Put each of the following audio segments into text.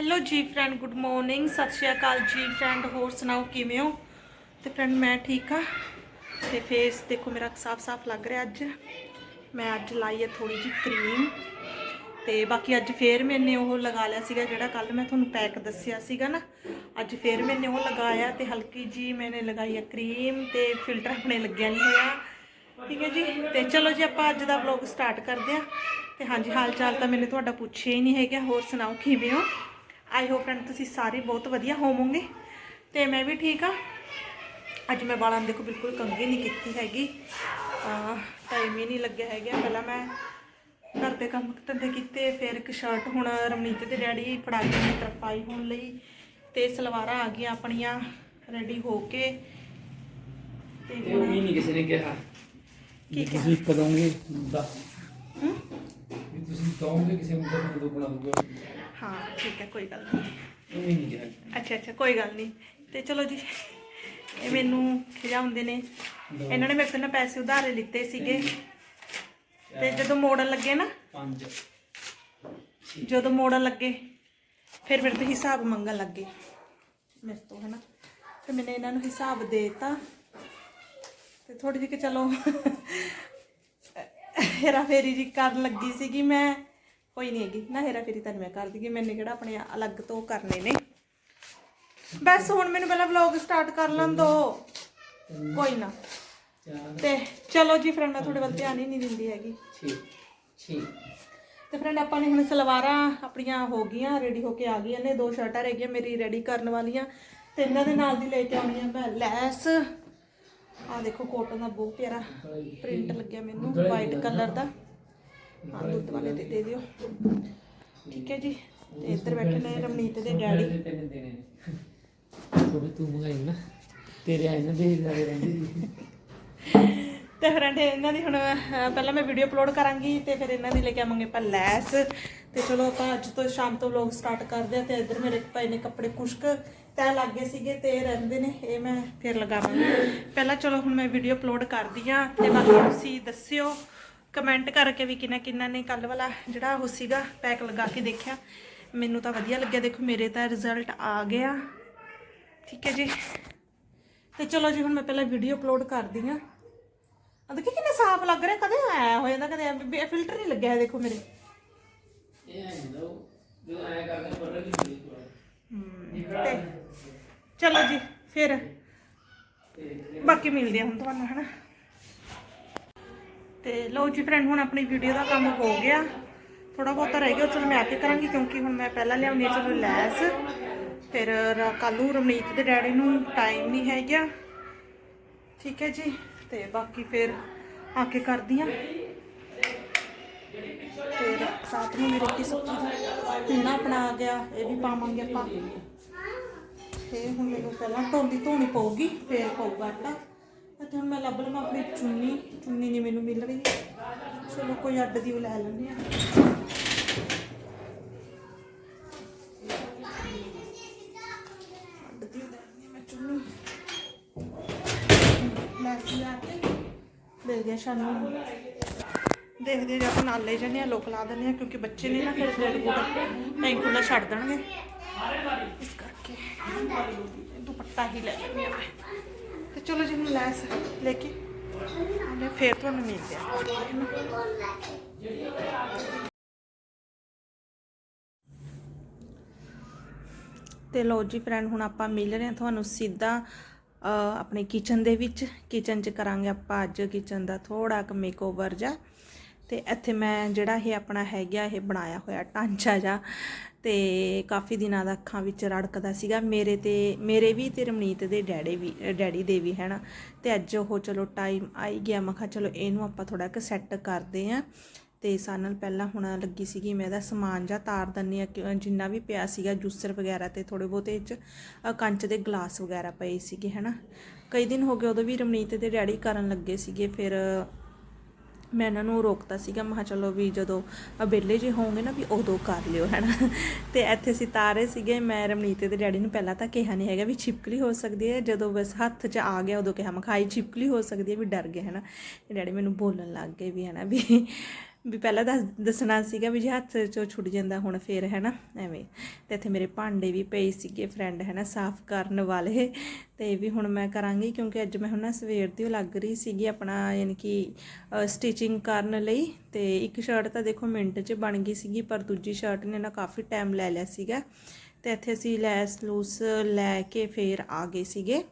Hello ਜੀ friend good morning ਸਤਿ ਸ਼੍ਰੀ ਅਕਾਲ ਜੀ ਫਰੈਂਡ ਹੋਰ ਸੁਣਾਓ, ਕਿਵੇਂ ਹੋ? ਤੇ ਫਰੈਂਡ ਮੈਂ ਠੀਕ ਆ। ਤੇ ਫੇਸ ਦੇਖੋ, ਮੇਰਾ ਸਾਫ਼-ਸਾਫ਼ ਲੱਗ ਰਿਹਾ ਅੱਜ। ਮੈਂ ਅੱਜ ਲਾਈ ਹੈ ਥੋੜੀ ਜੀ ਕਰੀਮ ਤੇ ਬਾਕੀ ਅੱਜ ਫੇਰ ਮੈਨੇ ਉਹ ਲਗਾ ਲਿਆ ਸੀਗਾ, ਜਿਹੜਾ ਕੱਲ ਮੈਂ ਤੁਹਾਨੂੰ ਪੈਕ ਦੱਸਿਆ ਸੀਗਾ ਨਾ। ਅੱਜ ਫੇਰ ਮੈਨੇ ਉਹ ਲਗਾਇਆ ਤੇ ਹਲਕੀ ਜੀ ਮੈਨੇ ਲਗਾਈ ਹੈ ਕਰੀਮ ਤੇ ਫਿਲਟਰ ਆਪਣੇ ਲੱਗਿਆ ਨਹੀਂ ਹੋਇਆ। ਠੀਕ ਹੈ ਜੀ? ਤੇ ਚਲੋ ਜੀ, ਆਪਾਂ ਅੱਜ ਦਾ ਵਲੌਗ ਸਟਾਰਟ ਕਰਦੇ ਹਾਂ। ਤੇ ਹਾਂਜੀ, ਹਾਲ ਚਾਲ ਤਾਂ ਮੈਨੇ ਤੁਹਾਡਾ ਪੁੱਛਿਆ ਹੀ ਨਹੀਂ ਹੈਗਾ। ਹੋਰ ਸੁਣਾਓ, ਕਿਵੇਂ ਹੋ? ਆਈ ਹੋਪ ਫਰੈਂਡ ਤੁਸੀਂ ਸਾਰੇ ਬਹੁਤ ਵਧੀਆ ਹੋਵੋਗੇ। ਤੇ ਮੈਂ ਵੀ ਠੀਕ ਆ ਅੱਜ ਮੈਂ ਵਾਲਾਂ ਦੇਖੋ ਬਿਲਕੁਲ ਕੰਘੀ ਨਹੀਂ ਕੀਤੀ ਹੈਗੀ। ਟਾਈਮ ਹੀ ਨਹੀਂ ਲੱਗਿਆ ਹੈਗਾ। ਪਹਿਲਾਂ ਮੈਂ ਘਰ ਦੇ ਕੰਮ ਧੰਦੇ ਕੀਤੇ ਫਿਰ ਇੱਕ ਸ਼ਰਟ ਹੁਣ ਰਮਨੀਤ ਦੇ ਡੈਡੀ ਫੜਾ ਕੇ ਨੇ ਤਰਪਾਈ ਹੋਣ ਲਈ। ਤੇ ਸਲਵਾਰਾਂ ਆ ਗਈਆਂ ਆਪਣੀਆਂ ਰੈਡੀ ਹੋ ਕੇ। ਤੇ ਇਹ ਵੀ ਨਹੀਂ ਕਿਸੇ ਨੇ ਕਿਹਾ। ਕੀ ਕਿਹਾ? ਤੁਸੀਂ ਕਦੋਗੇ ਦਾ ਤੁਸੀਂ ਕਹੋਗੇ ਕਿਸੇ ਨੂੰ ਤਾਂ ਦੋ ਬਣਾ ਦੂਗਾ। ਹਾਂ ਠੀਕ ਹੈ ਕੋਈ ਗੱਲ ਨਹੀਂ। ਅੱਛਾ ਅੱਛਾ ਕੋਈ ਗੱਲ ਨਹੀਂ। ਤੇ ਚਲੋ ਜੀ ਇਹ ਮੈਨੂੰ ਖਿਜਾਉਂਦੇ ਨੇ। ਇਹਨਾਂ ਨੇ ਮੇਰੇ ਤੋਂ ਨਾ ਪੈਸੇ ਉਧਾਰੇ ਲਿੱਤੇ ਸੀਗੇ। ਤੇ ਜਦੋਂ ਮੋੜਨ ਲੱਗੇ ਨਾ ਪੰਜ। ਜਦੋਂ ਮੋੜਨ ਲੱਗੇ ਫਿਰ ਮੇਰੇ ਤੋਂ ਹਿਸਾਬ ਮੰਗਣ ਲੱਗੇ। ਮੇਰੇ ਤੋਂ ਹਨਾ। ਫਿਰ ਮੈंने ਇਹਨਾਂ ਨੂੰ ਹਿਸਾਬ ਦੇਤਾ। ਤੇ ਥੋੜੀ ਜਿਹੀ ਕਿ ਚਲੋ ਹੇਰਾ ਫੇਰੀ ਜੀ ਕਰਨ ਲੱਗੀ ਸੀਗੀ ਮੈਂ। ਕੋਈ ਨਹੀਂ ਹੈਗੀ। ਨਾ ਹੇਰਾ ਫੇਰੀ ਤਾਂ ਮੈਂ ਕਰਦੀ ਕਿ ਮੈਨੇ ਕਿਹੜਾ ਆਪਣੇ ਅਲੱਗ ਤੋਂ ਕਰਨੇ ਨੇ। ਬਸ ਹੁਣ ਮੈਨੂੰ ਪਹਿਲਾਂ ਵਲੌਗ ਸਟਾਰਟ ਕਰ ਲੈਣ ਦੋ। ਕੋਈ ਨਾ। ਤੇ ਚਲੋ ਜੀ ਫਰੈਂਡ ਮੈਂ ਤੁਹਾਡੇ ਵੱਲ ਧਿਆਨ ਹੀ ਨਹੀਂ ਦਿੰਦੀ ਹੈਗੀ। 6 6 ਤੇ ਫਰੈਂਡ ਆਪਾਂ ਨੇ ਹੁਣ ਸਲਵਾਰਾਂ ਆਪਣੀਆਂ ਹੋ ਗਈਆਂ ਰੈਡੀ ਹੋ ਕੇ ਆ ਗਈਆਂ ਨੇ। ਦੋ ਸ਼ਰਟਾਂ ਰਹਿ ਗਈਆਂ ਮੇਰੀ ਰੈਡੀ ਕਰਨ ਵਾਲੀਆਂ। ਤੇ ਇਹਨਾਂ ਦੇ ਨਾਲ ਦੀ ਲੈ ਕੇ ਆਉਣੀ ਆ ਮੈਂ ਲੈਸ। ਆ ਦੇਖੋ ਕੋਟਨ ਦਾ ਬਹੁਤ ਪਿਆਰਾ ਪ੍ਰਿੰਟ ਲੱਗਿਆ ਮੈਨੂੰ ਵਾਈਟ ਕਲਰ ਦਾ। ਹਾਂ ਦੁੱਧ ਵਾਲੇ ਦੇ ਦੇ ਦਿਓ। ਠੀਕ ਹੈ ਜੀ ਤੇ ਇੱਧਰ ਬੈਠੇ ਨੇ ਰਮਨੀਤ ਦੇ ਡੈਡੀ। ਤਿੰਨ ਦੇਣੇ ਨੇ। ਥੋੜੇ ਤੂੰ ਮੰਗਾਈ ਨਾ ਤੇਰੇ ਆਏ ਨਾ ਦੇ ਲਾਗੇ ਰਹਿੰਦੇ ਸੀ। ਤੇ ਫਰੈਂਡ ਇਹਨਾਂ ਦੀ ਹੁਣ ਅਹ, ਪਹਿਲਾਂ ਮੈਂ ਵੀਡੀਓ ਅਪਲੋਡ ਕਰਾਂਗੀ ਤੇ ਫਿਰ ਇਹਨਾਂ ਦੀ ਲੈ ਕੇ ਆਵਾਂਗੇ ਆਪਾਂ ਲੈਸ। ਤੇ ਚਲੋ ਆਪਾਂ ਅੱਜ ਤੋਂ ਸ਼ਾਮ ਤੋਂ ਵਲੌਗ ਸਟਾਰਟ ਕਰਦੇ ਆ ਤੇ ਇੱਧਰ ਮੇਰੇ ਭਾਈ ਨੇ ਕੱਪੜੇ ਕੁਸ਼ਕ ਤੈ ਲੱਗੇ ਸੀਗੇ ਤੇ ਰਹਿੰਦੇ ਨੇ ਇਹ ਮੈਂ ਫਿਰ ਲਗਾਵਾਂਗੀ। ਪਹਿਲਾਂ ਚਲੋ ਹੁਣ ਮੈਂ ਵੀਡੀਓ ਅਪਲੋਡ ਕਰਦੀ ਆ ਤੇ ਬਾਕੀ ਤੁਸੀਂ ਦੱਸਿਓ। ਕਮੈਂਟ ਕਰਕੇ ਵੀ ਕਿੰਨਾ ਕਿੰਨਾ ਨੇ ਕੱਲ ਵਾਲਾ ਜਿਹੜਾ ਉਹ ਸੀਗਾ ਪੈਕ ਲਗਾ ਕੇ ਦੇਖਿਆ। ਮੈਨੂੰ ਤਾਂ ਵਧੀਆ ਲੱਗਿਆ। ਦੇਖੋ ਮੇਰੇ ਤਾਂ ਰਿਜ਼ਲਟ ਆ ਗਿਆ ਠੀਕ ਹੈ ਜੀ। ਤੇ ਚਲੋ ਜੀ ਹੁਣ ਮੈਂ ਪਹਿਲਾਂ ਵੀਡੀਓ ਅਪਲੋਡ ਕਰਦੀ ਆ ਆ ਦੇਖੀ ਕਿੰਨਾ ਸਾਫ਼ ਲੱਗ ਰਿਹਾ। ਕਦੇ ਆਇਆ ਹੋ ਜਾਂਦਾ ਕਦੇ ਫਿਲਟਰ ਨਹੀਂ ਲੱਗਿਆ ਹੈ ਦੇਖੋ ਮੇਰੇ। ਇਹ ਹੈ ਜੋ ਆਇਆ ਕਰਦੇ ਚਲੋ ਜੀ ਫਿਰ। ਬਾਕੀ ਮਿਲਦੇ ਆ ਹੁਣ ਤੁਹਾਨੂੰ ਹਨਾ। ਤੇ ਲਓ ਜੀ ਫਰੈਂਡ ਹੁਣ ਆਪਣੀ ਵੀਡੀਓ ਦਾ ਕੰਮ ਹੋ ਗਿਆ। ਥੋੜਾ ਬਹੁਤਾ ਰਹਿ ਗਿਆ ਉਹ ਚਲੋ ਮੈਂ ਆ ਕੇ ਕਰਾਂਗੀ ਕਿਉਂਕਿ ਹੁਣ ਮੈਂ ਪਹਿਲਾਂ ਲਿਆਉਣੀ ਚਲੋ ਲੈਸ। ਫਿਰ ਕੱਲ ਨੂੰ ਰਮਨੀਤ ਦੇ ਡੈਡੀ ਨੂੰ ਟਾਈਮ ਨਹੀਂ ਹੈਗਾ। ਠੀਕ ਹੈ ਜੀ, ਤੇ ਬਾਕੀ ਫਿਰ ਆ ਕੇ ਕਰਦੀ ਆ ਫਿਰ ਰਾਤ ਨੂੰ ਵੀ ਰੋਟੀ ਸਬਜ਼ੀ ਦਾ। ਪੀਣਾ ਆਪਣਾ ਆ ਗਿਆ, ਇਹ ਵੀ ਪਾਵਾਂਗੇ ਆਪਾਂ। ਤੇ ਹੁਣ ਮੈਨੂੰ ਪਹਿਲਾਂ ਧੋਂਦੀ ਧੋਣੀ ਪਊਗੀ, ਫਿਰ ਪਊਗਾ ਆਟਾ। ਅਤੇ ਹੁਣ ਮੈਂ ਲੱਭ ਲਵਾਂ ਆਪਣੀ ਚੁੰਨੀ। ਚੁੰਨੀ ਨਹੀਂ ਮੈਨੂੰ ਮਿਲ ਰਹੀ। ਚਲੋ ਕੋਈ ਅੱਡ ਦੀ ਉਹ ਲੈ ਲੈਂਦੇ ਆ। ਅੱਡ ਦੀ ਹਾਂ ਮੈਂ ਚੁੰਨੀ। ਲੈਸ ਲਿਆ ਕੇ ਦੇ ਗਿਆ ਸਾਨੂੰ ਦੇਖਦੇ ਜੇ ਆਪਾਂ ਨਾਲ ਲੈ ਜਾਂਦੇ ਆ ਲੋਕ ਲਾ ਦਿੰਦੇ ਆ ਕਿਉਂਕਿ ਬੱਚੇ ਨੇ ਨਾ ਫਿਰ ਰੈਡ ਬੂਟ ਐਂ ਖੁੱਲਾ ਛੱਡ ਦੇਣਗੇ। ਇਸ ਕਰਕੇ ਦੁਪੱਟਾ ਹੀ ਲੈ ਲੈਂਦੇ ਆ ਤੇ ਚਲੋ ਜੀ ਮੈਂ ਲੈਸ ਲੈ ਕੇ। ਆਉਂਦੇ ਹਾਂ, ਫਿਰ ਤੁਹਾਨੂੰ ਮਿਲਦੇ ਆ। ਤੇ ਲੋ ਜੀ ਫਰੈਂਡ ਹੁਣ ਆਪਾਂ ਮਿਲ ਰਹੇ ਹਾਂ ਤੁਹਾਨੂੰ ਸਿੱਧਾ ਆਪਣੇ ਕਿਚਨ ਦੇ ਵਿੱਚ। ਕਿਚਨ 'ਚ ਕਰਾਂਗੇ ਆਪਾਂ ਅੱਜ ਕਿਚਨ ਦਾ ਥੋੜਾ ਕੁ ਮੇਕਓਵਰ ਜਾ ਤੇ ਇੱਥੇ ਮੈਂ ਜਿਹੜਾ ਇਹ ਆਪਣਾ ਹੈਗਾ, ਇਹ ਬਣਾਇਆ ਹੋਇਆ ਢਾਂਚਾ ਜਾ ਤੇ ਕਾਫੀ ਦਿਨਾਂ ਦਾ ਅੱਖਾਂ ਵਿੱਚ ਰੜਕਦਾ ਸੀਗਾ। ਮੇਰੇ ਤੇ, ਮੇਰੇ ਵੀ ਤੇ ਰਮਨੀਤ ਦੇ ਡੈਡੇ ਵੀ, ਡੈਡੀ ਦੇ ਵੀ, ਹੈਨਾ। ਤੇ ਅੱਜ ਉਹ ਚਲੋ ਟਾਈਮ ਆਈ ਗਿਆ, ਮੈਂ ਕਿਹਾ ਚਲੋ ਇਹਨੂੰ ਆਪਾਂ ਥੋੜਾ ਕੁ ਸੈੱਟ ਕਰਦੇ ਆਂ ਤੇ ਸਾਲ ਨਾਲ ਪਹਿਲਾਂ ਹੁਣ ਲੱਗੀ ਸੀਗੀ ਮੈਂ ਇਹਦਾ ਸਮਾਨ ਜਾਂ ਤਾਰ ਦੰਨੀ ਜਿੰਨਾ ਵੀ ਪਿਆ ਸੀਗਾ, ਜੂਸਰ ਵਗੈਰਾ ਤੇ ਥੋੜੇ ਬਹੁਤੇ ਇਹ ਚ ਕੰਚ ਦੇ ਗਲਾਸ ਵਗੈਰਾ ਪਏ ਸੀਗੇ, ਹਨਾ। ਕਈ ਦਿਨ ਹੋ ਗਏ ਉਦੋਂ ਵੀ ਰਮਨੀਤ ਦੇ ਡੈਡੀ ਕਰਨ ਲੱਗੇ ਸੀਗੇ, ਫਿਰ ਮੈਂ ਇਹਨਾਂ ਨੂੰ ਰੋਕਤਾ ਸੀਗਾ, ਮੈਂ ਚਲੋ ਵੀ ਜਦੋਂ ਵਿਹਲੇ ਜੇ ਹੋਵੋਗੇ ਨਾ ਵੀ ਉਦੋਂ ਕਰ ਲਿਓ, ਹੈਨਾ। ਤੇ ਇੱਥੇ ਸਿਤਾਰੇ ਸੀਗੇ, ਮੈਂ ਰਮਨੀਤ ਦੇ ਡੈਡੀ ਨੂੰ ਪਹਿਲਾਂ ਤਾਂ ਕਿਹਾ ਨਹੀਂ ਹੈਗਾ ਵੀ ਛਿਪਕਲੀ ਹੋ ਸਕਦੀ ਹੈ, ਜਦੋਂ ਬਸ ਹੱਥ 'ਚ ਆ ਗਿਆ ਉਦੋਂ ਕਿਹਾ ਮਖਾਈ ਛਿਪਕਲੀ ਹੋ ਸਕਦੀ ਹੈ ਵੀ ਡਰ ਗਏ ਹੈਨਾ। ਡੈਡੀ ਮੈਨੂੰ ਬੋਲਣ ਲੱਗ ਗਏ ਵੀ, ਹੈਨਾ, ਵੀ ਵੀ ਪਹਿਲਾਂ ਦੱਸ, ਦੱਸਣਾ ਸੀਗਾ ਵੀ ਜੇ ਹੱਥ ਚੋਂ ਛੁੱਟ ਜਾਂਦਾ ਹੁਣ ਫੇਰ ਹੈ ਨਾ ਐਵੇਂ। ਤੇ ਇੱਥੇ ਮੇਰੇ ਭਾਂਡੇ ਵੀ ਪਏ ਸੀਗੇ ਫਰੈਂਡ ਹੈ ਨਾ ਸਾਫ਼ ਕਰਨ ਵਾਲੇ। ਤੇ ਵੀ ਹੁਣ ਮੈਂ ਕਰਾਂਗੀ ਕਿਉਂਕਿ ਅੱਜ ਮੈਂ ਹੁਣ ਨਾ ਸਵੇਰ ਦੀ ਲੱਗ ਰਹੀ ਸੀਗੀ ਆਪਣਾ, ਯਾਨੀ ਕਿ ਸਟਿਚਿੰਗ ਕਰਨ ਲਈ। ਤੇ ਇੱਕ ਸ਼ਰਟ ਤਾਂ ਦੇਖੋ ਮਿੰਟ 'ਚ ਬਣ ਗਈ ਸੀਗੀ, ਪਰ ਦੂਜੀ ਸ਼ਰਟ ਨੇ ਨਾ ਕਾਫੀ ਟਾਈਮ ਲੈ ਲਿਆ ਸੀਗਾ। ਤੇ ਇੱਥੇ ਅਸੀਂ ਲੈਸ ਲੂਸ ਲੈ ਕੇ ਫੇਰ ਆ ਗਏ ਸੀਗੇ।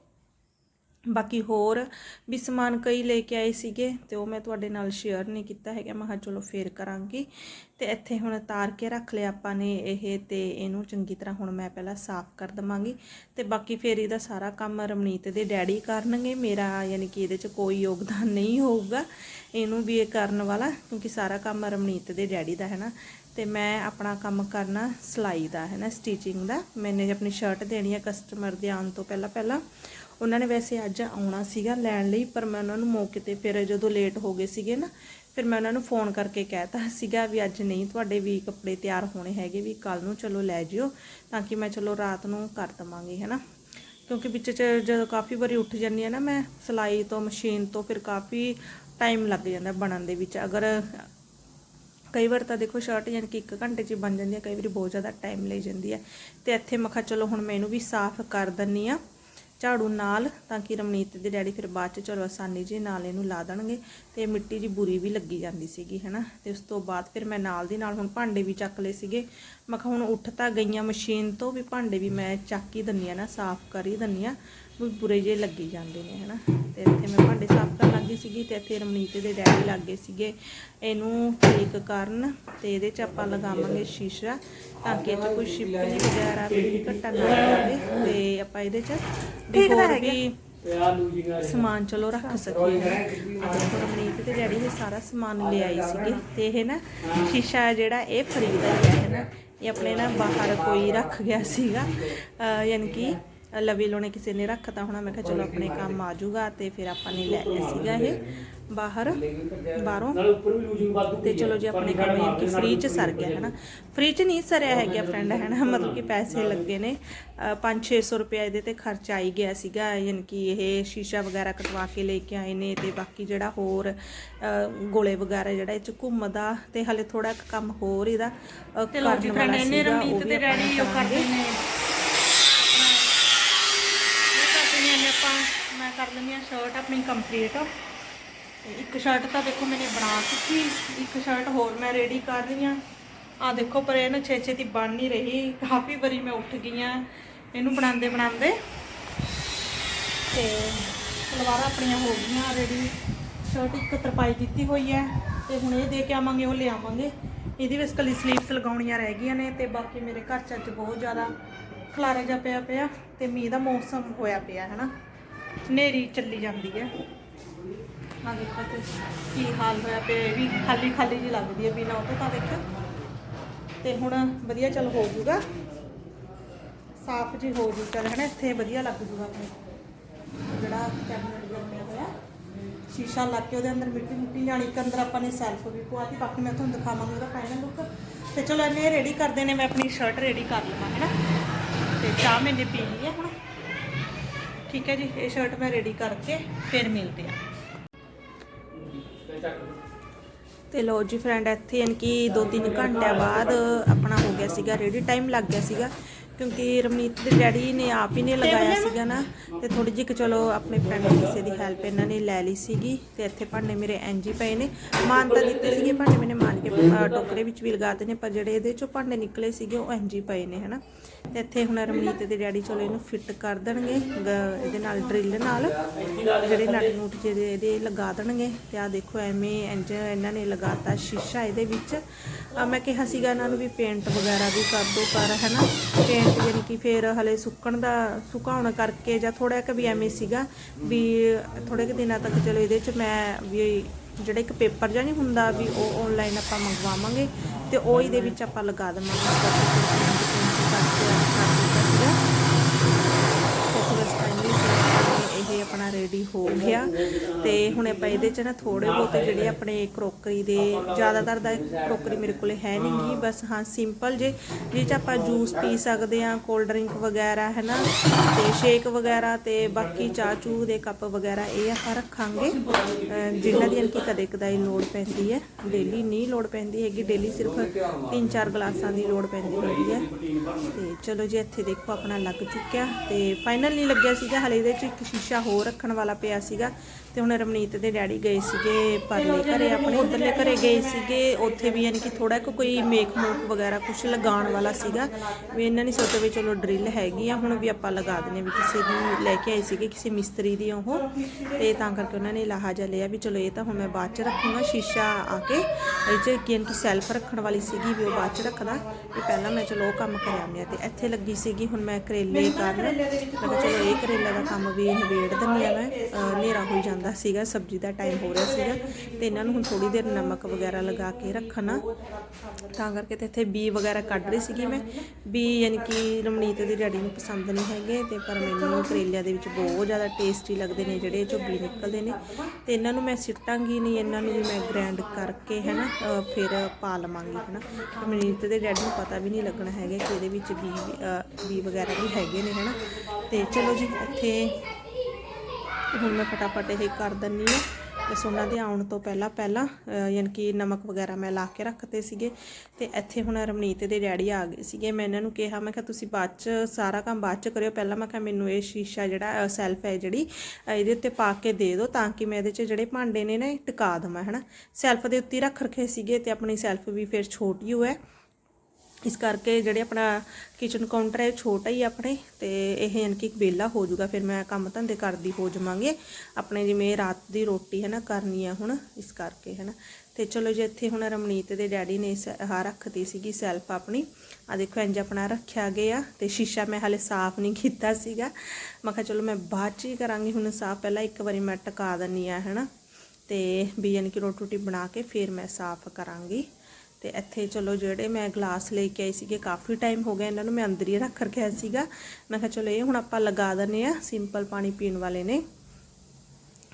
ਬਾਕੀ ਹੋਰ ਵੀ ਸਮਾਨ ਕਈ ਲੈ ਕੇ ਆਏ ਸੀਗੇ ਤੇ ਉਹ ਮੈਂ ਤੁਹਾਡੇ ਨਾਲ ਸ਼ੇਅਰ ਨਹੀਂ ਕੀਤਾ ਹੈਗਾ। ਮੈਂ ਕਿਹਾ ਚਲੋ ਫੇਰ ਕਰਾਂਗੀ। ਤੇ ਇੱਥੇ ਹੁਣ ਤਾਰ ਕੇ ਰੱਖ ਲਿਆ ਆਪਾਂ ਨੇ ਇਹ ਤੇ ਇਹਨੂੰ ਚੰਗੀ ਤਰ੍ਹਾਂ ਹੁਣ ਮੈਂ ਪਹਿਲਾਂ ਸਾਫ਼ ਕਰ ਦਵਾਂਗੀ। ਤੇ ਬਾਕੀ ਫੇਰ ਇਹਦਾ ਸਾਰਾ ਕੰਮ ਰਮਨੀਤ ਦੇ ਡੈਡੀ ਕਰਨਗੇ। ਮੇਰਾ ਯਾਨੀ ਕਿ ਇਹਦੇ 'ਚ ਕੋਈ ਯੋਗਦਾਨ ਨਹੀਂ ਹੋਊਗਾ। ਇਹਨੂੰ ਵੀ ਇਹ ਕਰਨ ਵਾਲਾ ਕਿਉਂਕਿ ਸਾਰਾ ਕੰਮ ਰਮਨੀਤ ਦੇ ਡੈਡੀ ਦਾ ਹੈ ਨਾ। ਤੇ ਮੈਂ ਆਪਣਾ ਕੰਮ ਕਰਨਾ ਸਿਲਾਈ ਦਾ ਹੈ ਨਾ ਸਟਿਚਿੰਗ ਦਾ। ਮੈਨੇ ਆਪਣੀ ਸ਼ਰਟ ਦੇਣੀ ਹੈ ਕਸਟਮਰ ਦੇ ਆਉਣ ਤੋਂ ਪਹਿਲਾਂ ਪਹਿਲਾਂ ਉਹਨਾਂ ਨੇ ਵੈਸੇ ਅੱਜ ਆਉਣਾ ਸੀਗਾ ਲੈਣ ਲਈ, ਪਰ ਮੈਂ ਉਹਨਾਂ ਨੂੰ ਮੌਕੇ ਤੇ ਫਿਰ ਜਦੋਂ ਲੇਟ ਹੋ ਗਏ ਸੀਗੇ ਨਾ, ਫਿਰ ਮੈਂ ਉਹਨਾਂ ਨੂੰ ਫੋਨ ਕਰਕੇ ਕਹਿਤਾ ਸੀਗਾ ਵੀ ਅੱਜ ਨਹੀਂ ਤੁਹਾਡੇ ਵੀ ਕੱਪੜੇ ਤਿਆਰ ਹੋਣੇ ਹੈਗੇ, ਵੀ ਕੱਲ ਨੂੰ ਚਲੋ ਲੈ ਜਿਓ ਤਾਂ ਕਿ ਮੈਂ ਚਲੋ ਰਾਤ ਨੂੰ ਕਰ ਦਵਾਂਗੀ, ਹੈਨਾ। ਕਿਉਂਕਿ ਵਿੱਚ ਚ ਜਦੋਂ ਕਾਫੀ ਵਾਰੀ ਉੱਠ ਜਾਂਦੀ ਆ ਨਾ ਮੈਂ, ਸਿਲਾਈ ਤੋਂ, ਮਸ਼ੀਨ ਤੋਂ ਫਿਰ ਕਾਫੀ ਟਾਈਮ ਲੱਗ ਜਾਂਦਾ ਬਣਨ ਦੇ ਵਿੱਚ। ਅਗਰ ਕਈ ਵਾਰ ਤਾਂ ਦੇਖੋ ਸ਼ਰਟ ਯਾਨੀ ਕਿ 1 ਘੰਟੇ 'ਚ ਬਣ ਜਾਂਦੀ ਹੈ, ਕਈ ਵਾਰੀ ਬਹੁਤ ਜ਼ਿਆਦਾ ਟਾਈਮ ਲਈ ਜਾਂਦੀ ਹੈ। ਤੇ ਇੱਥੇ ਮੈਂ ਚਲੋ ਹੁਣ ਮੈਂ ਇਹਨੂੰ ਵੀ ਸਾਫ਼ ਕਰ ਦਿੰਨੀ ਆ ਝਾੜੂ ਨਾਲ ਤਾਂ ਕਿ ਰਮਨੀਤ ਦੇ ਡੈਡੀ ਫਿਰ ਬਾਅਦ 'ਚ ਚਲੋ ਆਸਾਨੀ ਜੀ ਨਾਲ ਇਹਨੂੰ ਲਾ ਦੇਣਗੇ ਤੇ ਮਿੱਟੀ ਜੀ ਬੁਰੀ ਵੀ ਲੱਗੀ ਜਾਂਦੀ ਸੀਗੀ, ਹੈਨਾ? ਤੇ ਉਸ ਤੋਂ ਬਾਅਦ ਫਿਰ ਮੈਂ ਨਾਲ ਦੀ ਨਾਲ ਹੁਣ ਭਾਂਡੇ ਵੀ ਚੱਕ ਲਏ ਸੀਗੇ। ਮੈਂ ਕਿਹਾ ਹੁਣ ਉੱਠ ਤਾਂ ਗਈਆਂ ਮਸ਼ੀਨ ਤੋਂ ਵੀ ਭਾਂਡੇ ਵੀ ਮੈਂ ਚੱਕ ਹੀ ਦਿੰਨੀ ਆ ਨਾ, ਸਾਫ਼ ਕਰ ਹੀ ਦਿੰਨੀ ਆ, ਵੀ ਬੁਰੇ ਜੇ ਲੱਗੀ ਜਾਂਦੇ ਨੇ, ਹੈਨਾ? ਤੇ ਇੱਥੇ ਮੈਂ ਭਾਂਡੇ ਸਾਫ਼ ਸੀਗੀ ਤੇ ਇੱਥੇ ਰਮਨੀਤ ਦੇ ਡੈਡੀ ਲੱਗੇ ਸੀਗੇ। ਇਹਨੂੰ ਠੀਕ ਕਰਨ ਤੇ ਇਹਦੇ 'ਚ ਆਪਾਂ ਲਗਾਵਾਂਗੇ ਸ਼ੀਸ਼ਾ ਤਾਂ ਕਿ ਇਹ 'ਚ ਕੋਈ ਛਿਪਕਲੀ ਵਗੈਰਾ ਵੀ ਘਟਾ ਨਾ ਜਾਵੇ ਤੇ ਆਪਾਂ ਇਹਦੇ 'ਚ ਵੀ ਹੋਰ ਵੀ ਸਮਾਨ ਚਲੋ ਰੱਖ ਸਕੀਏ। ਰਮਨੀਤ ਤੇ ਡੈਡੀ ਨੇ ਸਾਰਾ ਸਮਾਨ ਲੈ ਆਈ ਸੀਗੇ ਤੇ ਇਹ ਨਾ ਸ਼ੀਸ਼ਾ ਜਿਹੜਾ ਇਹ ਫਰੀ ਦਾ ਹੀ ਹੈ ਨਾ ਇਹ ਆਪਣੇ ਨਾ ਬਾਹਰ ਕੋਈ ਰੱਖ ਗਿਆ ਸੀਗਾ। ਅਹ ਯਾਨੀ ਕਿ ਲਵੀ ਲੋਨੇ ਕਿਸੇ ਨੇ ਰੱਖਤਾ ਹੋਣਾ। ਮੈਂ ਕਿਹਾ ਚਲੋ ਆਪਣੇ ਕੰਮ ਆ ਜਾਊਗਾ ਤੇ ਫਿਰ ਆਪਾਂ ਨੇ ਲੈ ਲਿਆ ਸੀਗਾ ਇਹ ਬਾਹਰ ਬਾਹਰੋਂ। ਤੇ ਚਲੋ ਜੀ ਆਪਣੇ ਕੰਮ ਕਿ ਫ੍ਰੀ ਚ ਸਰ ਗਿਆ ਹੈ ਨਾ ਫ੍ਰੀ ਚ ਨਹੀਂ ਸਰਿਆ ਹੈਗਾ ਫਰੈਂਡ ਹੈ ਨਾ ਮਤਲਬ ਕਿ ਪੈਸੇ ਲੱਗੇ ਨੇ। 5-600 ਰੁਪਏ ਇਹਦੇ ਤੇ ਖਰਚ ਆਈ ਗਿਆ ਸੀਗਾ ਯਾਨੀ ਕਿ ਇਹ ਸ਼ੀਸ਼ਾ ਵਗੈਰਾ ਕਟਵਾ ਕੇ ਲੈ ਕੇ ਆਏ ਨੇ ਤੇ ਬਾਕੀ ਜਿਹੜਾ ਹੋਰ ਗੋਲੇ ਵਗੈਰਾ ਜਿਹੜਾ ਇਹ ਚ ਘੁੰਮਦਾ ਤੇ ਹਲੇ ਥੋੜਾ ਕੰਮ ਹੋਰ ਇਹਦਾ ਤੇ ਲੋ ਜੀ ਫਰੈਂਡ ਇਹਨੇ ਰਮਨੀਤ ਆਪਾਂ ਡੈਡੀ ਉਹ ਕਰਦੇ ਨੇ ਇਹ ਕਰਦੇ ਆਪਾਂ ਮੈਂ ਕਰ ਲੈਂਦੀ ਆ ਸ਼ਰਟ ਆਪਣੀ ਕੰਪਲੀਟ ਤੇ ਇੱਕ ਸ਼ਰਟ ਤਾਂ ਦੇਖੋ ਮੈਨੇ ਬਣਾ ਚੁੱਕੀ ਇੱਕ ਸ਼ਰਟ ਹੋਰ ਮੈਂ ਰੈਡੀ ਕਰ ਰਹੀ ਆ ਆ ਦੇਖੋ ਪਰ ਇਹ ਨਾ ਛੇ ਛੇਤੀ ਬਣ ਨਹੀਂ ਰਹੀ, ਕਾਫੀ ਵਾਰੀ ਮੈਂ ਉੱਠ ਗਈ ਆ ਇਹਨੂੰ ਬਣਾਉਂਦੇ ਬਣਾਉਂਦੇ। ਤੇ ਸਲਵਾਰਾਂ ਆਪਣੀਆਂ ਹੋ ਗਈਆਂ ਰੈਡੀ ਸ਼ਰਟ ਇੱਕ ਤਰਪਾਈ ਕੀਤੀ ਹੋਈ ਹੈ ਤੇ ਹੁਣ ਇਹ ਦੇ ਕੇ ਆਵਾਂਗੇ, ਉਹ ਲਿਆਵਾਂਗੇ। ਇਹਦੀ ਵਿੱਚ ਕੱਲੀ ਸਲੀਵਸ ਲਗਾਉਣੀਆਂ ਰਹਿ ਗਈਆਂ ਨੇ ਤੇ ਬਾਕੀ ਮੇਰੇ ਘਰ ਚ ਅੱਜ ਬਹੁਤ ਜ਼ਿਆਦਾ ਖਲਾਰਾ ਜਾ ਪਿਆ ਪਿਆ ਤੇ ਮੀਂਹ ਦਾ ਮੌਸਮ ਹੋਇਆ ਪਿਆ ਹੈ ਨਾ ਹਨੇਰੀ ਚੱਲੀ ਜਾਂਦੀ ਹੈ। ਆ ਦੇਖੋ ਤੇ ਕੀ ਹਾਲ ਹੋਇਆ ਪਿਆ, ਇਹ ਵੀ ਖਾਲੀ ਖਾਲੀ ਜੀ ਲੱਗਦੀ ਹੈ ਬਿਨਾਂ ਉਹ ਤੋਂ, ਤਾਂ ਦੇਖੋ ਤੇ ਹੁਣ ਵਧੀਆ ਚੱਲ ਹੋ ਜਾਊਗਾ ਸਾਫ਼ ਜੀ ਹੋ ਜੂ ਚੱਲ, ਹਨਾ? ਇੱਥੇ ਵਧੀਆ ਲੱਗ ਜੂਗਾ ਆਪਣੇ। ਜਿਹੜਾ ਕੈਬਨਟ ਬਣਿਆ ਹੋਇਆ, ਸ਼ੀਸ਼ਾ ਲੱਗ ਕੇ ਉਹਦੇ ਅੰਦਰ ਮਿੱਟੀ ਮੁੱਟੀ ਜਾਣੀ ਕਿ ਅੰਦਰ ਆਪਾਂ ਨੇ ਸੈਲਫ ਵੀ ਪਵਾਤੀ, ਬਾਕੀ ਮੈਂ ਤੁਹਾਨੂੰ ਦਿਖਾਵਾਂਗੀ ਉਹਦਾ ਫਾਈਨਲ ਲੁੱਕ ਤੇ ਚਲੋ ਇਹਨੇ ਰੈਡੀ ਕਰਦੇ ਨੇ, ਮੈਂ ਆਪਣੀ ਸ਼ਰਟ ਰੈਡੀ ਕਰ ਲਵਾਂ, ਹੈਨਾ? ਤੇ ਚਾਹ ਮੈਨੇ ਪੀ ਲਈ ਹੈ ਹੁਣ। ਠੀਕ ਹੈ ਜੀ, ਇਹ ਸ਼ਰਟ ਮੈਂ ਰੈਡੀ ਕਰਕੇ ਫਿਰ ਮਿਲਦੇ ਆ। ਤੇ ਲੋ ਜੀ ਫਰੈਂਡ ਇੱਥੇ ਯਾਨੀ ਕਿ 2-3 ਘੰਟਿਆਂ ਬਾਅਦ ਆਪਣਾ ਹੋ ਗਿਆ ਸੀਗਾ ਰੈਡੀ ਟਾਈਮ ਲੱਗ ਗਿਆ ਸੀਗਾ। ਕਿਉਂਕਿ ਰਮਨੀਤ ਦੇ ਡੈਡੀ ਨੇ ਆਪ ਹੀ ਨੇ ਲਗਾਇਆ ਸੀਗਾ ਨਾ, ਤੇ ਥੋੜੀ ਜਿਹੀ ਕੁ ਚਲੋ ਆਪਣੇ ਫਰੈਂਡ ਕਿਸੇ ਦੀ ਹੈਲਪ ਇਹਨਾਂ ਨੇ ਲੈ ਲਈ ਸੀਗੀ, ਤੇ ਇੱਥੇ ਭਾਂਡੇ ਮੇਰੇ ਐਂਜੀ ਪਏ ਨੇ। ਮਾਨ ਤਾਂ ਦਿੱਤੇ ਸੀਗੇ, ਭਾਂਡੇ ਮੈਨੇ ਮਾਨ ਕੇ ਟੋਕਰੇ ਵਿੱਚ ਵੀ ਲਗਾਤੇ ਨੇ, ਪਰ ਜਿਹੜੇ ਇਹਦੇ ਚੋਂ ਭਾਂਡੇ ਨਿਕਲੇ ਸੀਗੇ, ਉਹ ਐਂਜੀ ਪਏ ਨੇ, ਹਨਾ। ਤੇ ਇੱਥੇ ਹੁਣ ਰਮਨੀਤ ਦੇ ਡੈਡੀ ਚਲੋ ਇਹਨੂੰ ਫਿੱਟ ਕਰ ਦੇਣਗੇ, ਗ- ਇਹਦੇ ਨਾਲ ਡਰਿਲ ਨਾਲ, ਜਿਹੜੇ ਨਟ ਨੂਟ ਜਿਹੜੇ ਇਹਦੇ ਲਗਾ ਦੇਣਗੇ, ਤੇ ਆ ਦੇਖੋ ਐਵੇਂ ਇੰਜ ਇਹਨਾਂ ਨੇ ਲਗਾਤਾ ਸ਼ੀਸ਼ਾ ਇਹਦੇ ਵਿੱਚ। ਮੈਂ ਕਿਹਾ ਸੀਗਾ ਇਹਨਾਂ ਨੂੰ ਵੀ ਪੇਂਟ ਵਗੈਰਾ ਵੀ ਕਰ ਦੋ, ਪਰ ਹਨਾ ਪੇਂਟ ਯਾਨੀ ਕਿ ਫਿਰ ਹਲੇ ਸੁੱਕਣ ਦਾ, ਸੁਕਾਉਣ ਕਰਕੇ ਜਾਂ ਥੋੜਾ ਕੁ ਵੀ ਐਵੇਂ ਸੀਗਾ ਵੀ ਥੋੜੇ ਕੁ ਦਿਨਾਂ ਤੱਕ ਚਲੋ ਇਹਦੇ 'ਚ ਮੈਂ ਵੀ ਜਿਹੜਾ ਇੱਕ ਪੇਪਰ ਜਾਂ ਨਹੀਂ ਹੁੰਦਾ ਵੀ ਉਹ ਆਨਲਾਈਨ ਆਪਾਂ ਮੰਗਵਾਵਾਂਗੇ ਤੇ ਉਹ ਇਹਦੇ ਵਿੱਚ ਆਪਾਂ ਲਗਾ ਦੇਵਾਂਗੇ। ਕਰਕੇ ਕਰ ਦਿੱਤਾ ਸੀਗਾ ਤੇ ਫਿਰ finally ਫਿਰ ਆਪਾਂ ਨੇ ਇਹ ਆਪਣਾ ਰੈਡੀ ਹੋ ਗਿਆ। ਤੇ ਹੁਣ ਆਪਾਂ ਇਹਦੇ ਚ ਨਾ ਥੋੜੇ ਬਹੁਤੇ ਜਿਹੜੇ ਆਪਣੇ ਕਰੋਕਰੀ ਦੇ, ਜ਼ਿਆਦਾਤਰ ਦਾ ਕਰੋਕਰੀ ਮੇਰੇ ਕੋਲੇ ਹੈ ਨਹੀਂਗੀ ਬਸ ਹਾਂ ਸਿੰਪਲ ਜੇ। ਜਿਹ ਚ ਆਪਾਂ ਜੂਸ ਪੀ ਸਕਦੇ ਆ ਕੋਲਡ ਡਰਿੰਕ ਵਗੈਰਾ ਹੈ ਨਾ ਤੇ ਸ਼ੇਕ ਵਗੈਰਾ ਤੇ ਬਾਕੀ ਚਾਹ ਚੂਹ ਦੇ ਕੱਪ ਵਗੈਰਾ ਇਹ ਆਪਾਂ ਰੱਖਾਂਗੇ। ਅਹ ਜਿਨ੍ਹਾਂ ਦੀ ਕਿ ਕਦੇ ਕਦਾਈ ਲੋੜ ਪੈਂਦੀ ਹੈ। ਡੇਲੀ ਨਹੀਂ ਲੋੜ ਪੈਂਦੀ ਹੈਗੀ ਡੇਲੀ ਸਿਰਫ 3-4 ਗਲਾਸਾਂ ਦੀ ਲੋੜ ਪੈਂਦੀ ਹੁੰਦੀ ਹੈ। ਤੇ ਚਲੋ ਜੀ, ਇੱਥੇ ਦੇਖੋ ਆਪਣਾ ਲੱਗ ਚੁੱਕਿਆ। ਤੇ ਫਾਈਨਲ ਨਹੀਂ ਲੱਗਿਆ ਸੀਗਾ, ਹਲੇ ਇਹਦੇ ਚ ਇੱਕ ਸ਼ੀਸ਼ਾ ਹੋਰ ਰੱਖਣ ਵਾਲਾ ਪਿਆ ਸੀਗਾ। ਤੇ ਹੁਣ ਰਮਨੀਤ ਦੇ ਡੈਡੀ ਗਏ ਸੀਗੇ ਪਰਲੇ ਘਰੇ, ਆਪਣੇ ਉਧਰਲੇ ਘਰੇ ਗਏ ਸੀਗੇ। ਉੱਥੇ ਵੀ ਯਾਨੀ ਕਿ ਥੋੜਾ ਕੁ ਕੋਈ ਮੇਕ ਮੂਕ ਵਗੈਰਾ ਕੁਝ ਲਗਾਉਣ ਵਾਲਾ ਸੀਗਾ। ਵੀ ਇਹਨਾਂ ਨੇ ਸੋਚਿਆ ਵੀ ਚਲੋ ਡਰਿਲ ਹੈਗੀ ਆ, ਹੁਣ ਵੀ ਆਪਾਂ ਲਗਾ ਦਿੰਨੇ ਵੀ ਕਿਸੇ ਦੀ ਲੈ ਕੇ ਆਏ ਸੀਗੇ, ਕਿਸੇ ਮਿਸਤਰੀ ਦੀ ਉਹ। ਤੇ ਤਾਂ ਕਰਕੇ ਉਹਨਾਂ ਨੇ ਲਾਹਾ ਜਾ ਲਿਆ ਵੀ ਚਲੋ ਇਹ ਤਾਂ ਹੁਣ ਮੈਂ ਬਾਅਦ ਚ ਰੱਖੂੰਗਾ ਸ਼ੀਸ਼ਾ ਆ ਕੇ। ਇਹ ਚ ਕੀ ਕਿ ਸੈਲਫ ਰੱਖਣ ਵਾਲੀ ਸੀਗੀ ਵੀ ਉਹ ਬਾਅਦ ਚ ਰੱਖਦਾ। ਵੀ ਪਹਿਲਾਂ ਮੈਂ ਚਲੋ ਉਹ ਕੰਮ ਕਰਿਆ ਆਉਂਦੀ ਤੇ ਇੱਥੇ ਲੱਗੀ ਸੀਗੀ, ਹੁਣ ਮੈਂ ਕਰੇਲੇ ਕਰਨ। ਮੈਂ ਕਿਹਾ ਚਲੋ ਇਹ ਕਰੇਲੇ ਦਾ ਕੰਮ ਵੀ ਨਿਬੇੜ ਦਿੰਦੀ ਆ ਮੈਂ। ਹਨੇਰਾ ਹੋਈ ਜਾਂਦਾ ਸੀਗਾ, ਸਬਜ਼ੀ ਦਾ ਟਾਈਮ ਹੋ ਰਿਹਾ ਸੀਗਾ ਤੇ ਇਹਨਾਂ ਨੂੰ ਹੁਣ ਥੋੜੀ ਦੇਰ ਨਮਕ ਵਗੈਰਾ ਲਗਾ ਕੇ ਰੱਖਣਾ। ਤਾਂ ਕਰਕੇ ਤੇ ਇੱਥੇ ਬੀ ਵਗੈਰਾ ਕੱਢ ਰਹੀ ਸੀਗੀ ਮੈਂ। ਬੀ ਯਾਨੀ ਕਿ ਰਮਨੀਤ ਦੇ ਡੈਡੀ ਨੂੰ ਪਸੰਦ ਨਹੀਂ ਹੈਗੇ ਤੇ ਪਰ ਮੈਨੂੰ ਕਰੇਲਿਆਂ ਦੇ ਵਿੱਚ ਬਹੁਤ ਜ਼ਿਆਦਾ ਟੇਸਟੀ ਲੱਗਦੇ ਨੇ ਜਿਹੜੇ ਇਹ ਚੋਂ ਬੀ ਨਿਕਲਦੇ ਨੇ। ਤੇ ਇਹਨਾਂ ਨੂੰ ਮੈਂ ਸਿੱਟਾਂਗੀ ਨਹੀਂ, ਇਹਨਾਂ ਨੂੰ ਵੀ ਮੈਂ ਗ੍ਰਾਈਂਡ ਕਰਕੇ ਹੈ ਨਾ ਫਿਰ ਪਾ ਲਵਾਂਗੀ ਹੈ ਨਾ ਰਮਨੀਤ ਦੇ ਡੈਡੀ ਨੂੰ ਪਤਾ ਵੀ ਨਹੀਂ ਲੱਗਣਾ ਹੈਗਾ ਕਿ ਇਹਦੇ ਵਿੱਚ ਬੀ ਬੀ ਵਗੈਰਾ ਵੀ ਹੈਗੇ ਨੇ ਹੈ ਨਾ ਤੇ ਚਲੋ ਜੀ, ਇੱਥੇ ਹੁਣ ਮੈਂ ਫਟਾਫਟ ਇਹ ਕਰ ਦਿੰਨੀ ਆ। ਬਸ ਉਹਨਾਂ ਦੇ ਆਉਣ ਤੋਂ ਪਹਿਲਾਂ ਪਹਿਲਾਂ ਯਾਨੀ ਕਿ ਨਮਕ ਵਗੈਰਾ ਮੈਂ ਲਾ ਕੇ ਰੱਖਤੇ ਸੀਗੇ। ਤੇ ਇੱਥੇ ਹੁਣ ਰਮਨੀਤ ਦੇ ਡੈਡੀ ਆ ਗਏ ਸੀਗੇ। ਮੈਂ ਇਹਨਾਂ ਨੂੰ ਕਿਹਾ, ਮੈਂ ਕਿਹਾ, ਤੁਸੀਂ ਬਾਅਦ ਚ ਸਾਰਾ ਕੰਮ ਬਾਅਦ ਚ ਕਰਿਓ। ਪਹਿਲਾਂ ਮੈਂ ਕਿਹਾ, ਮੈਨੂੰ ਇਹ ਸ਼ੀਸ਼ਾ ਜਿਹੜਾ ਸੈਲਫ ਹੈ ਜਿਹੜੀ ਇਹਦੇ ਉੱਤੇ ਪਾ ਕੇ ਦੇ ਦਿਓ ਤਾਂ ਕਿ ਮੈਂ ਇਹਦੇ ਚ ਜਿਹੜੇ ਭਾਂਡੇ ਨੇ ਨਾ, ਇਹ ਟਿਕਾ ਦਵਾਂ, ਹਨਾ? ਸੈਲਫ ਦੇ ਉੱਤੇ ਹੀ ਰੱਖ ਰਖੇ ਸੀਗੇ ਤੇ ਆਪਣੀ ਸੈਲਫ ਵੀ ਫਿਰ ਛੋਟੀ ਹੋ ਹੈ ਇਸ ਕਰਕੇ ਜਿਹੜੇ ਆਪਣਾ ਕਿਚਨ ਕਾਊਂਟਰ ਹੈ ਇਹ ਛੋਟਾ ਹੀ ਆਪਣੇ, ਤੇ ਇਹ ਯਾਨੀ ਕਿ ਵਿਹਲਾ ਹੋ ਜਾਊਗਾ, ਫਿਰ ਮੈਂ ਕੰਮ ਧੰਦੇ ਕਰਦੀ ਹੋ ਜਾਵਾਂਗੇ। ਆਪਣੇ ਜਿਵੇਂ ਰਾਤ ਦੀ ਰੋਟੀ ਹੈ ਨਾ, ਕਰਨੀ ਆ ਹੁਣ, ਇਸ ਕਰਕੇ, ਹੈ ਨਾ। ਤੇ ਚਲੋ ਜੀ, ਇੱਥੇ ਹੁਣ ਰਮਨੀਤ ਦੇ ਡੈਡੀ ਨੇ ਇਸ ਆਹ ਰੱਖਤੀ ਸੀਗੀ ਸੈਲਫ ਆਪਣੀ। ਆ ਦੇਖੋ, ਇੰਜ ਆਪਣਾ ਰੱਖਿਆ ਗਿਆ, ਤੇ ਸ਼ੀਸ਼ਾ ਮੈਂ ਹਲੇ ਸਾਫ਼ ਨਹੀਂ ਕੀਤਾ ਸੀਗਾ। ਮੈਂ ਕਿਹਾ, ਚਲੋ ਮੈਂ ਬਾਅਦ ਚ ਹੀ ਕਰਾਂਗੀ, ਹੁਣ ਸਾਫ਼ ਪਹਿਲਾਂ ਇੱਕ ਵਾਰੀ ਮੈਂ ਟਕਾ ਦਿੰਨੀ ਆ, ਹੈ ਨਾ। ਤੇ ਵੀ ਯਾਨੀ ਕਿ ਰੋਟੀ ਰੋਟੀ ਬਣਾ ਕੇ ਫਿਰ ਮੈਂ ਸਾਫ਼ ਕਰਾਂਗੀ। ਤੇ ਇੱਥੇ ਚਲੋ ਜਿਹੜੇ ਮੈਂ ਗਲਾਸ ਲੈ ਕੇ ਆਈ ਸੀਗੇ ਕਾਫੀ ਟਾਈਮ ਹੋ ਗਿਆ ਇਹਨਾਂ ਨੂੰ ਮੈਂ ਅੰਦਰ ਹੀ ਰੱਖ ਰੱਖਿਆ ਸੀਗਾ। ਮੈਂ ਕਿਹਾ ਚਲੋ ਇਹ ਹੁਣ ਆਪਾਂ ਲਗਾ ਦਿੰਨੇ ਆ ਸਿੰਪਲ ਪਾਣੀ ਪੀਣ ਵਾਲੇ ਨੇ।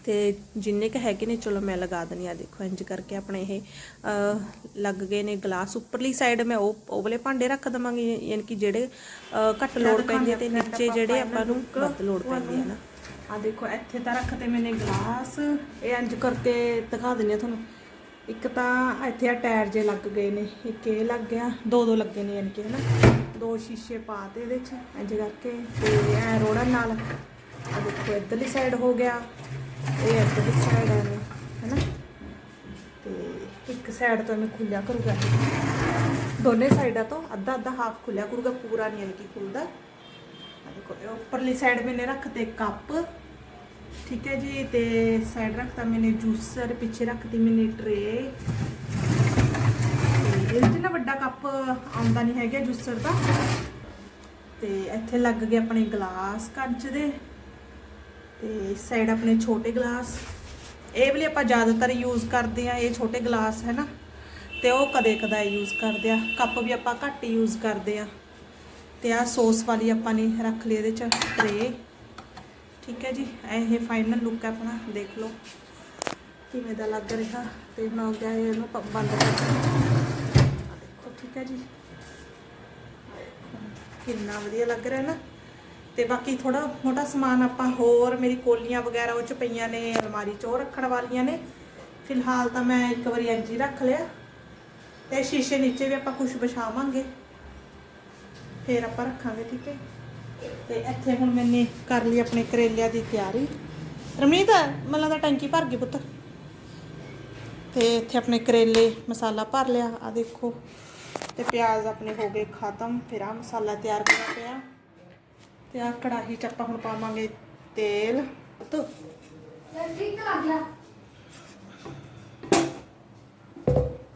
ਤੇ ਜਿੰਨੇ ਕ ਹੈਗੇ ਨੇ ਚਲੋ ਮੈਂ ਲਗਾ ਦਿੰਨੀ ਆ ਦੇਖੋ ਇੰਜ ਕਰਕੇ ਆਪਣੇ ਇਹ ਲੱਗ ਗਏ ਨੇ ਗਲਾਸ। ਉੱਪਰਲੀ ਸਾਈਡ ਮੈਂ ਉਹ ਉਹ ਵਾਲੇ ਭਾਂਡੇ ਰੱਖ ਦਵਾਂਗੀ ਯਾਨੀ ਕਿ ਜਿਹੜੇ ਘੱਟ ਲੋੜ ਪੈਂਦੀ ਤੇ ਨੀਚੇ ਜਿਹੜੇ ਆਪਾਂ ਨੂੰ ਵੱਧ ਲੋੜ ਪੈਂਦੀ ਹੈ ਨਾ। ਆ ਦੇਖੋ ਇੱਥੇ ਤਾਂ ਰੱਖਤੇ ਮੈਨੇ ਗਲਾਸ। ਇਹ ਇੰਜ ਕਰਕੇ ਦਿਖਾ ਦਿੰਨੀ ਆ ਤੁਹਾਨੂੰ। ਇੱਕ ਤਾਂ ਇੱਥੇ ਆ ਟਾਇਰ ਜੇ ਲੱਗ ਗਏ ਨੇ, ਇੱਕ ਇਹ ਲੱਗ ਗਿਆ, ਦੋ ਦੋ ਲੱਗੇ ਨੇ ਯਾਨੀ ਕਿ ਹਨਾ। ਦੋ ਸ਼ੀਸ਼ੇ ਪਾਤੇ ਇਹਦੇ ਚ ਇੰਜ ਕਰਕੇ ਤੇ ਐ ਰੋੜਾ ਨਾਲ। ਆ ਦੇਖੋ, ਇੱਧਰਲੀ ਸਾਈਡ ਹੋ ਗਿਆ, ਇਹ ਇੱਧਰਲੀ ਸਾਈਡ ਆ ਨੇ ਹਨਾ। ਤੇ ਇੱਕ ਸਾਈਡ ਤੋਂ ਮੈਂ ਖੁੱਲਿਆ ਕਰੂਗਾ ਦੋਨੇ ਸਾਈਡਾਂ ਤੋਂ ਅੱਧਾ ਅੱਧਾ ਹਾਫ ਖੁੱਲਿਆ ਕਰੂਗਾ, ਪੂਰਾ ਨਹੀਂ ਯਾਨੀ ਕਿ ਖੁੱਲਦਾ। ਦੇਖੋ ਉੱਪਰਲੀ ਸਾਈਡ ਮੈਨੇ ਰੱਖਤੇ ਕੱਪ ਠੀਕ ਹੈ ਜੀ, ਤੇ ਸਾਈਡ ਰੱਖਤਾ ਮੈਨੇ ਜੂਸਰ ਪਿੱਛੇ ਰੱਖਤੀ ਮੈਨੇ ਟਰੇ ਤੇ ਇਹ 'ਚ ਨਾ ਵੱਡਾ ਕੱਪ ਆਉਂਦਾ ਨਹੀਂ ਹੈਗਾ ਜੂਸਰ ਦਾ। ਤੇ ਇੱਥੇ ਲੱਗ ਗਏ ਆਪਣੇ ਗਲਾਸ ਕੱਚ ਦੇ। ਤੇ ਸਾਈਡ ਆਪਣੇ ਛੋਟੇ ਗਲਾਸ ਇਹ ਵਾਲੇ ਆਪਾਂ ਜ਼ਿਆਦਾਤਰ ਯੂਜ਼ ਕਰਦੇ ਆ ਇਹ ਛੋਟੇ ਗਲਾਸ ਹੈ ਨਾ? ਤੇ ਉਹ ਕਦੇ ਕਦਾਈ ਯੂਜ਼ ਕਰਦੇ ਆ ਕੱਪ ਵੀ ਆਪਾਂ ਘੱਟ ਯੂਜ਼ ਕਰਦੇ ਆ ਤੇ ਆ ਸੌਸ ਵਾਲੀ ਆਪਾਂ ਨੇ ਰੱਖ ਲਈ ਇਹਦੇ ਚ ਟਰੇ ਠੀਕ ਹੈ ਜੀ, ਇਹ ਫਾਈਨਲ ਲੁੱਕ ਹੈ ਆਪਣਾ, ਦੇਖ ਲਓ ਕਿਵੇਂ ਦਾ ਲੱਗ ਰਿਹਾ ਤੇ ਹੁਣ ਹੋ ਗਿਆ ਇਹਨੂੰ ਬੰਦ ਕਰ ਦੇਖੋ, ਠੀਕ ਹੈ ਜੀ। ਕਿੰਨਾ ਵਧੀਆ ਲੱਗ ਰਿਹਾ ਨਾ। ਤੇ ਬਾਕੀ ਥੋੜਾ ਮੋਟਾ ਸਮਾਨ ਆਪਾਂ ਹੋਰ, ਮੇਰੀ ਕੋਲੀਆਂ ਵਗੈਰਾ ਉਹ ਚ ਪਈਆਂ ਨੇ, ਅਲਮਾਰੀ ਚ ਉਹ ਰੱਖਣ ਵਾਲੀਆਂ ਨੇ। ਫਿਲਹਾਲ ਤਾਂ ਮੈਂ ਇੱਕ ਵਾਰੀ ਇੰਜ ਹੀ ਰੱਖ ਲਿਆ। ਤੇ ਸ਼ੀਸ਼ੇ ਨੀਚੇ ਵੀ ਆਪਾਂ ਕੁਝ ਵਿਛਾਵਾਂਗੇ ਫੇਰ ਆਪਾਂ ਰੱਖਾਂਗੇ, ਠੀਕ ਹੈ। ਤੇ ਇੱਥੇ ਹੁਣ ਮੈਨੇ ਕਰ ਲਈ ਆਪਣੇ ਕਰੇਲਿਆਂ ਦੀ ਤਿਆਰੀ। ਰਮਨੀਤ ਮੱਲਾ ਦਾ ਟੈਂਕੀ ਭਰ ਗਈ ਪੁੱਤ। ਤੇ ਇੱਥੇ ਆਪਣੇ ਕਰੇਲੇ ਮਸਾਲਾ ਭਰ ਲਿਆ ਆ ਦੇਖੋ। ਤੇ ਪਿਆਜ਼ ਆਪਣੇ ਹੋ ਗਏ ਖਤਮ ਫਿਰ ਆ ਮਸਾਲਾ ਤਿਆਰ ਕਰਾ ਪਿਆ। ਤੇ ਆ ਕੜਾਹੀ ਚ ਆਪਾਂ ਹੁਣ ਪਾਵਾਂਗੇ ਤੇਲ। ਤੋ ਠੀਕ ਲੱਗ ਗਿਆ।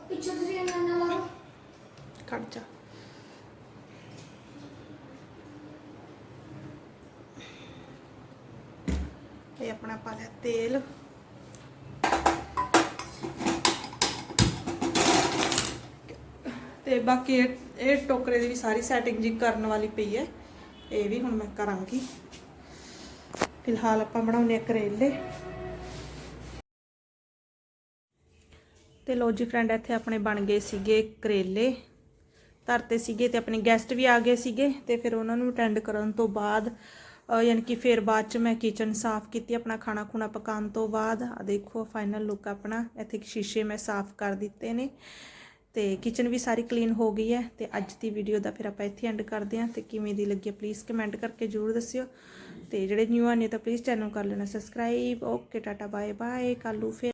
ਪਿੱਛੇ ਤੁਸੀਂ ਇਹਨਾਂ ਨਾਲ ਕੱਢ ਜਾ। ਇਹ ਆਪਣਾ ਪਾ ਲਿਆ ਤੇਲ। ਤੇ ਬਾਕੀ ਇਹ ਟੋਕਰੇ ਦੀ ਵੀ ਸਾਰੀ ਸੈਟਿੰਗ ਜੀ ਕਰਨ ਵਾਲੀ ਪਈ ਹੈ। ਇਹ ਵੀ ਹੁਣ ਮੈਂ ਕਰਾਂਗੀ। ਫਿਲਹਾਲ ਆਪਾਂ ਬਣਾਉਂਦੇ ਆ ਕਰੇਲੇ। ਤੇ ਲੋ ਜੀ ਫਰੈਂਡ ਇੱਥੇ ਆਪਣੇ ਬਣ ਗਏ ਸੀਗੇ ਕਰੇਲੇ। ਧਰਤੇ ਸੀਗੇ ਤੇ ਆਪਣੇ ਗੈਸਟ ਵੀ ਆ ਗਏ ਸੀਗੇ ਤੇ ਫਿਰ ਉਹਨਾਂ ਨੂੰ ਅਟੈਂਡ ਕਰਨ ਤੋਂ ਬਾਅਦ ਯਾਨੀ ਕਿ ਫਿਰ ਬਾਅਦ ਚ ਮੈਂ ਕਿਚਨ ਸਾਫ਼ ਕੀਤੀ, ਆਪਣਾ ਖਾਣਾ ਖੁਣਾ ਪਕਾਉਣ ਤੋਂ ਬਾਅਦ। ਆ ਦੇਖੋ ਫਾਈਨਲ ਲੁੱਕ ਆਪਣਾ, ਇੱਥੇ ਸ਼ੀਸ਼ੇ ਮੈਂ ਸਾਫ਼ ਕਰ ਦਿੱਤੇ ਨੇ। ਤੇ ਕਿਚਨ ਵੀ ਸਾਰੀ ਕਲੀਨ ਹੋ ਗਈ ਹੈ ਤੇ ਅੱਜ ਦੀ ਵੀਡੀਓ ਦਾ ਫਿਰ ਆਪਾਂ ਇੱਥੇ ਐਂਡ ਕਰਦੇ ਹਾਂ। ਤੇ ਕਿਵੇਂ ਦੀ ਲੱਗੀ ਪਲੀਜ਼ ਕਮੈਂਟ ਕਰਕੇ ਜਰੂਰ ਦੱਸਿਓ। ਤੇ ਜਿਹੜੇ ਨਿਊ ਆਨੇ ਤਾਂ ਪਲੀਜ਼ ਚੈਨਲ ਕਰ ਲੈਣਾ subscribe okay tata bye bye ਕੱਲੂ ਫਿਰ